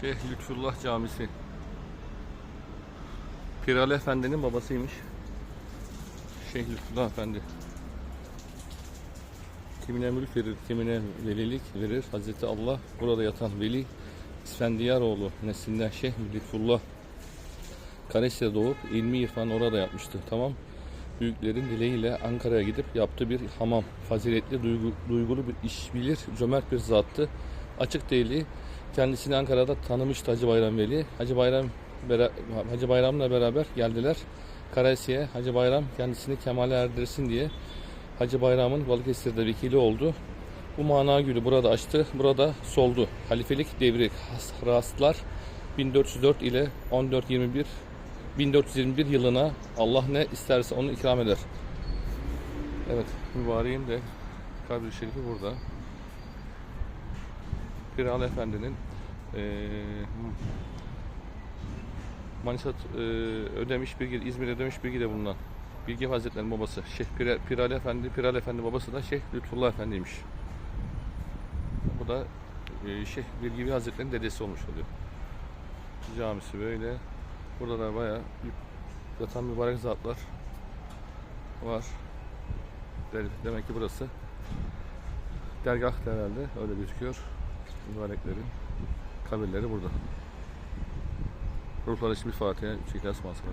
Şeyh Lütfullah Camisi. Pirali Efendi'nin babasıymış. Şeyh Lütfullah Efendi. Kimine mülk verir, kimine velilik verir. Hazreti Allah burada yatan veli İsfendiyaroğlu neslinden Şeyh Lütfullah Kares'te doğup ilmi irfan orada yapmıştı. Tamam. Büyüklerin dileğiyle Ankara'ya gidip yaptığı bir hamam. Faziletli, duygu, duygulu bir iş bilir, cömert bir zattı. Açık değili. Kendisini Ankara'da tanımıştı Hacı Bayram Veli. Hacı Bayram Hacı Bayram'la beraber geldiler. Karasiye Hacı Bayram kendisini kemale erdirsin diye Hacı Bayram'ın Balıkesir'de vekili oldu. Bu mana gülü burada açtı, burada soldu. Halifelik devri rastlar 1404 ile 1421 1421 yılına Allah ne isterse onu ikram eder. Evet, mübareğin de kabri şerifi burada. Piral Efendi'nin eee Manisa eee, Ödemiş Bilgi, İzmir Ödemiş Bilgi'de bulunan Bilgi Hazretleri'nin babası Şeyh Pira- Piral Efendi, Piral Efendi babası da Şeyh Lütfullah Efendi'ymiş. Bu da eee, Şeyh Bilgi Hazretleri'nin dedesi olmuş oluyor. Camisi böyle. Burada da bayağı yatan mübarek zatlar var. De- Demek ki burası dergah herhalde öyle gözüküyor. Mübareklerin kabirleri burada. Ruhlar için bir Fatiha, üç İhlas Maskara.